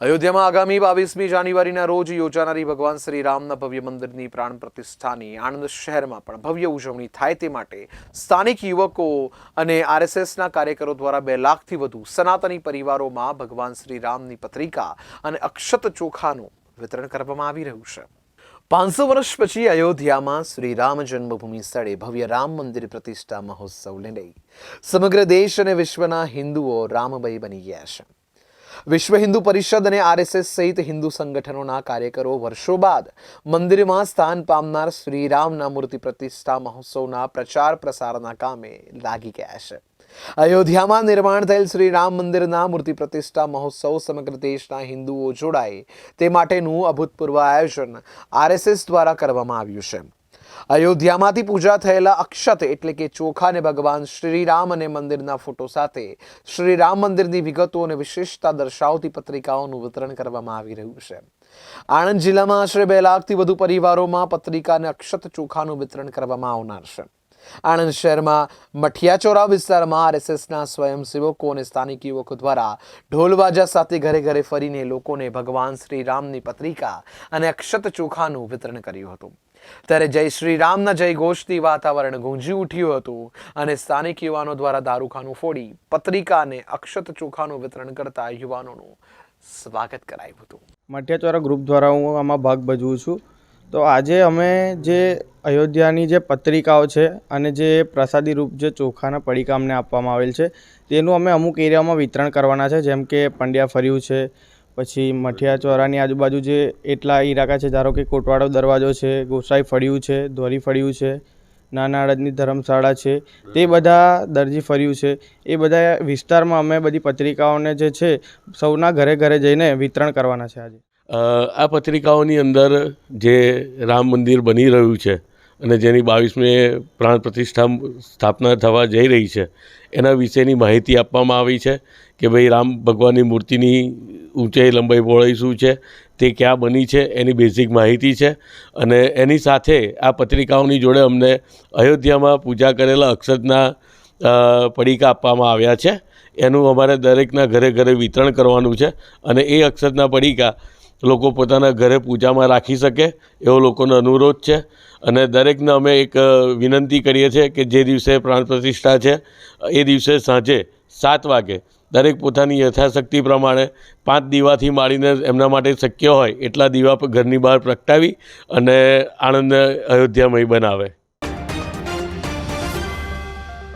અયોધ્યામાં આગામી બાવીસમી જાન્યુઆરીના રોજ યોજાનારી ભગવાન શ્રી રામના ભવ્ય મંદિરની પ્રાણ પ્રતિષ્ઠાની આણંદ શહેરમાં પણ ભવ્ય ઉજવણી થાય તે માટે સ્થાનિક યુવકો અને આરએસએસના કાર્યકરો દ્વારા બે લાખથી વધુ સનાતની પરિવારોમાં ભગવાન શ્રી રામની પત્રિકા અને અક્ષત ચોખાનું વિતરણ કરવામાં આવી રહ્યું છે. પાંચસો વર્ષ પછી અયોધ્યામાં શ્રી રામ જન્મભૂમિ સ્થળે ભવ્ય રામ મંદિર પ્રતિષ્ઠા મહોત્સવને લઈ સમગ્ર દેશ અને વિશ્વના હિન્દુઓ રામમય બની ગયા છે. વિશ્વ હિન્દુ પરિષદ અને આરએસએસ સહિત હિન્દુ સંગઠનોના કાર્યકરો વર્ષો બાદ મંદિરમાં સ્થાન પામનાર શ્રીરામના મૂર્તિ પ્રતિષ્ઠા મહોત્સવના પ્રચાર પ્રસારના કામે લાગી ગયા છે. અયોધ્યામાં નિર્માણ થયેલ શ્રી રામ મંદિરના મૂર્તિ પ્રતિષ્ઠા મહોત્સવ સમગ્ર દેશના હિન્દુઓ જોડાય તે માટેનું અભૂતપૂર્વ આયોજન આરએસએસ દ્વારા કરવામાં આવ્યું છે. અયોધ્યામાંથી પૂજા થયેલા અક્ષત એટલે કે ચોખાને ભગવાન શ્રીરામ અને મંદિરના ફોટો સાથે શ્રી રામ મંદિરની વિગતો અને વિશેષતા દર્શાવતી પત્રિકાઓનું વિતરણ કરવામાં આવી રહ્યું છે. આણંદ જિલ્લામાં આશરે બે લાખથી વધુ પરિવારોમાં પત્રિકા અને અક્ષત ચોખાનું વિતરણ કરવામાં આવનાર છે. આણંદ શહેરમાં મઠિયાચોરા વિસ્તારમાં આરએસએસના સ્વયંસેવકો અને સ્થાનિક યુવકો દ્વારા ઢોલવાજા સાથે ઘરે ઘરે ફરીને લોકોને ભગવાન શ્રી રામની પત્રિકા અને અક્ષત ચોખાનું વિતરણ કર્યું હતું. ત્યારે જય શ્રી રામના જય ઘોષથી વાતાવરણ ગુંજી ઉઠ્યું હતું અને સ્થાનિક યુવાનો દ્વારા દારૂખાનું ફોડી પત્રિકાને અક્ષત ચોખાનું વિતરણ કરતા યુવાનોનું સ્વાગત કરાયું હતું. મઠિયાચોરા ગ્રુપ દ્વારા હું આમાં ભાગ ભજવું છું. તો આજે અમે જે અયોધ્યાની જે પત્રિકાઓ છે અને જે પ્રસાદી રૂપ જે ચોખાના પડીકા અમને આપવામાં આવેલ છે, તેનું અમે અમુક એરિયામાં વિતરણ કરવાના છે, જેમ કે પંડ્યા ફર્યું છે પછી મઠિયા ચોરાની આજુબાજુ જે એટલા ઇલાકા છે ધારો કે કોટવાડો દરવાજો છે ગોસાઈ ફળિયું છે ધોરી ફળિયું છે નાના અડદની ધર્મશાળા છે તે બધા દરજી ફર્યું છે. એ બધા વિસ્તારમાં અમે બધી પત્રિકાઓને જે છે સૌના ઘરે ઘરે જઈને વિતરણ કરવાના છે આજે. આ પત્રિકાઓની અંદર જે રામ મંદિર બની રહ્યું છે અને જેની બાવીસમી પ્રાણ પ્રતિષ્ઠા સ્થાપના થવા જઈ રહી છે, એના વિશેની માહિતી આપવામાં આવી છે કે ભાઈ રામ ભગવાનની મૂર્તિની ઊંચાઈ, લંબાઈ પહોળાઈ શું છે, તે ક્યાં બની છે, એની બેઝિક માહિતી છે. અને એની સાથે આ પત્રિકાઓની જોડે અમને અયોધ્યામાં પૂજા કરેલા અક્ષતના પડીકા આપવામાં આવ્યા છે. એનું અમારે દરેકના ઘરે ઘરે વિતરણ કરવાનું છે અને એ અક્ષતના પડીકા લોકો પોતાના ઘરે પૂજામાં રાખી શકે, એવો લોકોનો અનુરોધ છે. અને દરેકને અમે એક વિનંતી કરીએ છીએ કે જે દિવસે પ્રાણ પ્રતિષ્ઠા છે, એ દિવસે સાંજે સાત વાગે દરેક પોતાની યથાશક્તિ પ્રમાણે પાંચ દીવાથી માળીને એમના માટે શક્ય હોય એટલા દીવા ઘરની બહાર પ્રગટાવી અને આણંદને અયોધ્યામય બનાવે.